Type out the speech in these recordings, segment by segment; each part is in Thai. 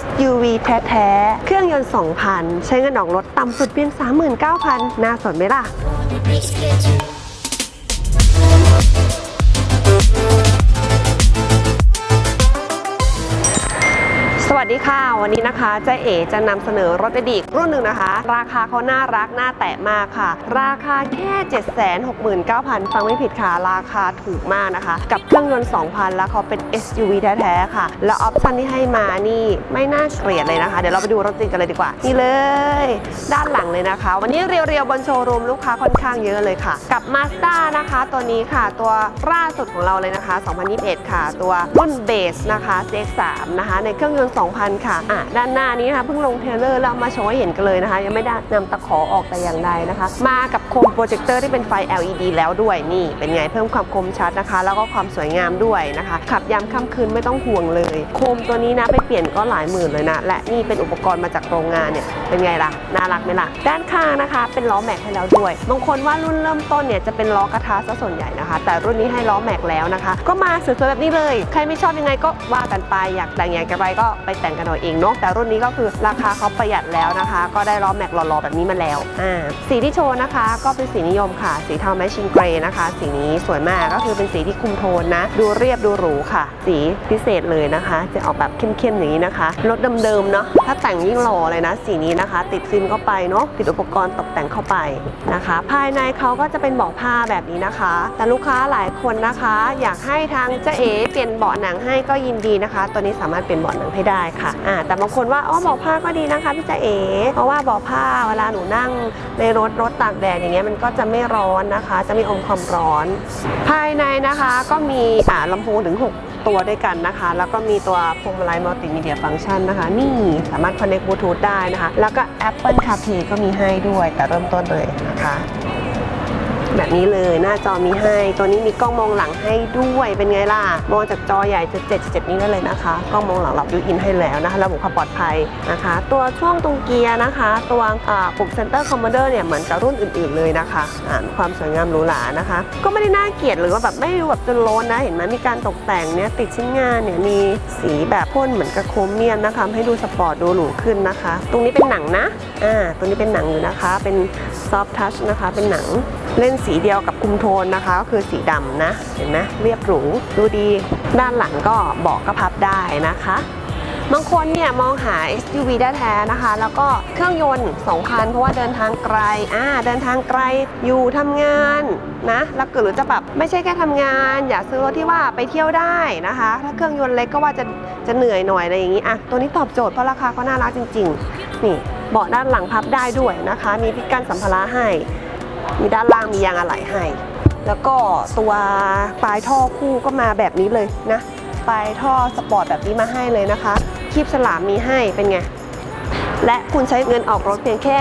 SUV แท้ๆ เครื่องยนต์ 2,000 ใช้เงินออกรถต่ำสุดเพียง 39,000 น่าสนไหมล่ะ ค่ะวันนี้นะคะเจ๊เอ๋จะนำเสนอรถอดีตรุ่นหนึ่งนะคะ ราคาเขาน่ารักน่าแตะมากค่ะ ราคาแค่ 769,000 ฟังไม่ผิดค่ะ ราคาถูกมากนะคะ กับเครื่องยนต์ 2,000 แล้วเขาเป็น SUV แท้ๆค่ะ แล้วออปชันที่ให้มานี่ไม่น่าเกลียดเลยนะคะ เดี๋ยวเราไปดูรถจริงกันเลยดีกว่า นี่เลย ด้านหลังเลยนะคะ วันนี้เรียวๆบนโชว์รูมลูกค้าค่อนข้างเยอะเลยค่ะ กับ Mazda นะคะ ตัวนี้ค่ะตัวล่าสุดของเราเลยนะคะ 2021 ค่ะ ตัวรุ่นเบสนะคะ CX3 นะคะในเครื่องยนต์ 2,000ค่ะอะด้านหน้านี้นะคะเพิ่งลงเทเลอร์แล้วเอามาโชว์ให้เห็นกันเลยนะคะ ยังไม่ได้นำตะขอออกแต่อย่างใดนะคะ มากับโคมโปรเจคเตอร์ที่เป็นไฟ LED แล้วด้วยนี่ เป็นไงเพิ่มความคมชัดนะคะ แล้วก็ความสวยงามด้วยนะคะ ขับยามค่ำคืนไม่ต้องห่วงเลย โคมตัวนี้นะไปเปลี่ยนก็หลายหมื่นเลยนะ และนี่เป็นอุปกรณ์มาจากโรงงานเนี่ยเป็นไงล่ะน่ารักไหมล่ะด้านข้างนะคะ เป็นล้อแม็กให้แล้วด้วยบางคนว่ารุ่นเริ่มต้นเนี่ยจะเป็นล้อกระทะซะส่วนใหญ่นะคะ แต่รุ่นนี้ให้ล้อแม็กแล้วนะคะ ก็มาสวยๆแบบนี้เลย ใครไม่ชอบยังไงก็ว่ากันไปอยากแต่งอย่างไรก็ไปแต่งกันเอาเองเนาะแต่รุ่นนี้ก็คือราคาเขาประหยัดแล้วนะคะ ก็ได้ล้อแม็กหล่อๆแบบนี้มาแล้วอ่าสีที่โชว์นะคะ ก็เป็นสีนิยมค่ะ สีเทาแมชชินเกรย์นะคะ สีนี้สวยมากก็คือเป็นสีที่คุมโทนนะ ดูเรียบดูหรูค่ะ สีพิเศษเลยนะคะ จะออกแบบเข้มๆอย่างนี้นะคะรถเดิมๆเนาะถ้าแต่งยิ่งหล่อเลยนะ สีนี้นะคะ ติดฟิล์มเข้าไปเนาะติดอุปกรณ์ตกแต่งเข้าไปนะคะ ภายในเขาก็จะเป็นเบาะผ้าแบบนี้นะคะ แต่ลูกค้าหลายคนนะคะ อยากให้ทางเจ๊เอ๋เปลี่ยนเบาะหนังให้ก็ยินดีนะคะ ตัวนี้สามารถเปลี่ยนเบาะหนังให้ได้ค่ะอ่าแต่บางคนว่าอ๋อเบาะผ้าก็ดีนะคะพี่เจเอ๋เพราะว่าเบาะผ้าเวลาหนูนั่งในรถรถตากแดดอย่างเงี้ยมันก็จะไม่ร้อนนะคะ จะไม่อมความร้อน ภายในนะคะก็มีอ่าลำโพงถึง 6 ตัวด้วยกันนะคะ แล้วก็มีตัวพวงมาลัยมัลติมีเดียฟังก์ชันนะคะ นี่สามารถ connect Bluetooth ได้นะคะ แล้วก็ Apple CarPlay ก็มีให้ด้วยแต่เริ่มต้นเลยนะคะ แบบนี้เลยหน้าจอมีให้ ตัวนี้มีกล้องมองหลังให้ด้วยเป็นไงล่ะ มองจากจอใหญ่จะ7 7นี้วได้เลยนะคะ กล้องมองหลังรับดูอินให้แล้วนะคะระบบความปลอดภัยนะคะ ตัวช่วงตรงเกียร์นะคะ ตัวอ่าปุ่ม Center Commander เนี่ยเหมือนกับรุ่นอื่นๆเลยนะคะอ่าความสวยงามหรูหรานะคะ ก็ไม่ได้น่าเกลียดหรือว่าแบบไม่ดูแบบจนโลนนะเห็นไหมมีการตกแต่งเนี่ยติดชิ้นงานเนี่ยมีสีแบบพ่นเหมือนกับโครเมียมนะคะให้ดูสปอร์ตดูหรูขึ้นนะคะ ตรงนี้เป็นหนังนะอ่าตัวนี้เป็นหนังอยู่นะคะ เป็นซอฟทัชนะคะ เป็นหนัง เล่นสีเดียวกับคุมโทนนะคะ ก็คือสีดำนะ เห็นไหมเรียบหรูดูดี ด้านหลังก็เบาะก็พับได้นะคะบางคนเนี่ยมองหา SUV ได้แท้นะคะ แล้วก็เครื่องยนต์2คันเพราะว่าเดินทางไกลอ่าเดินทางไกลอยู่ทำงานนะแล้วก็หรือจะแบบไม่ใช่แค่ทำงาน อยากซื้อรถที่ว่าไปเที่ยวได้นะคะ ถ้าเครื่องยนต์เล็กก็ว่าจะจะเหนื่อยหน่อยอะไรอย่างนี้อะตัวนี้ตอบโจทย์เพราะราคาก็น่ารักจริง ๆ นี่เบาะด้านหลังพับได้ด้วยนะคะ มีพิกันสัมภาระให้ มีด้านล่างมียางอะไหล่ให้ แล้วก็ตัวปลายท่อคู่ก็มาแบบนี้เลยนะ ปลายท่อสปอร์ตแบบนี้มาให้เลยนะคะ คีบฉลามมีให้เป็นไง และคุณใช้เงินออกรถเพียงแค่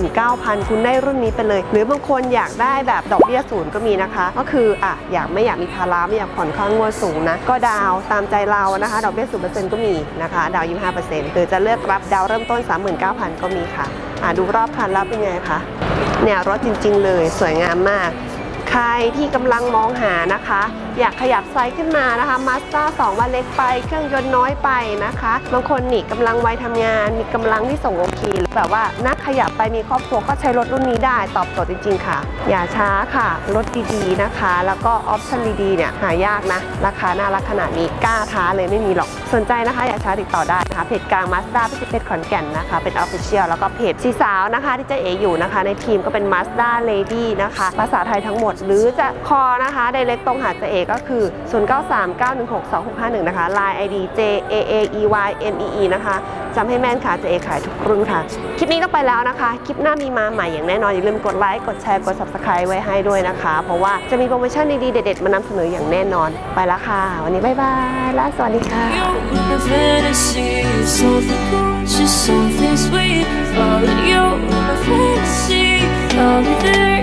39,000 คุณได้รุ่นนี้ไปเลย หรือบางคนอยากได้แบบดอกเบี้ยศูนย์ก็มีนะคะ ก็คืออะอยากไม่อยากมีภาระไม่อยากผ่อนค่างวดสูงนะ ก็ดาวตามใจเรานะคะ ดอกเบี้ยศูนย์เปอร์เซ็นต์ก็มีนะคะ ดาวยี่ห้าเปอร์เซ็นต์หรือจะเลือกรับดาวเริ่มต้น 39,000 ก็มีค่ะอะดูรอบคันแล้วเป็นไงคะ เนี่ยรถจริง ๆ เลยสวยงามมาก ใครที่กำลังมองหานะคะ อยากขยับไซส์ขึ้นมานะคะมาสด้า2ว่าเล็กไป เครื่องยนต์น้อยไปนะคะบางคนนี่กำลังวัยทำงาน มีกำลังที่ส่งโอเคหรือแบบว่านักขยับไปมีครอบครัวก็ใช้รถรุ่นนี้ได้ตอบโจทย์จริง ๆ ค่ะ อย่าช้าค่ะรถดีๆนะคะ แล้วก็ออปชั่นดีๆเนี่ยหายากนะราคาน่ารักขนาดนี้กล้าท้าเลยไม่มีหรอกสนใจนะคะ อย่าช้าติดต่อได้นะคะเพจกลางมาสด้าพิจิเพชรขอนแก่นนะคะ เป็นออฟฟิเชียลแล้วก็เพจสีสาวนะคะ ที่เจะเออยู่นะคะ ในทีมก็เป็น Mazda Lady นะคะ ภาษาไทยทั้งหมดหรือจะคอนะคะไดเรกตรงหาเจเอก็คือ 0939162651 นะคะ Line ID J A A E Y N E E นะคะจำให้แม่นค่ะเจเอขายทุกรุ่นค่ะ คลิปนี้ต้องไปแล้วนะคะ คลิปหน้ามีมาใหม่อย่างแน่นอน อย่าลืมกดไลค์ กดแชร์ กด subscribe ไว้ให้ด้วยนะคะ เพราะว่าจะมีโปรโมชั่นดีๆ เด็ดๆ มานำเสนออย่างแน่นอน ไปแล้วค่ะ วันนี้บ๊ายบาย และสวัสดีค่ะ Your fantasy is something gorgeous, something sweet. Follow your fantasy, all of it